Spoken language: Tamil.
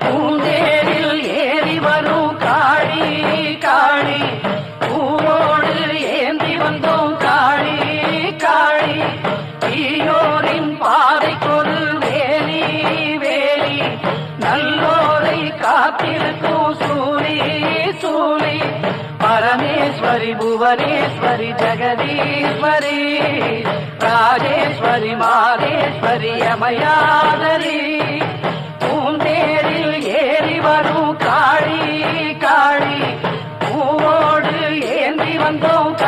பூந்தேரில் ஏறி வரும் காளி காளி. பூவோடு ஏந்தி வந்தோம் காளி காளி. தீயோரின் பாதைக்கொரு வேலி வேலி. நல்லோரை காத்திருக்கும் சூரி சூரி பரமேஸ்வரி புவனேஸ்வரி ஜெகதீஸ்வரி. ராஜேஸ்வரி மாதேஸ்வரி அமயாதரி London.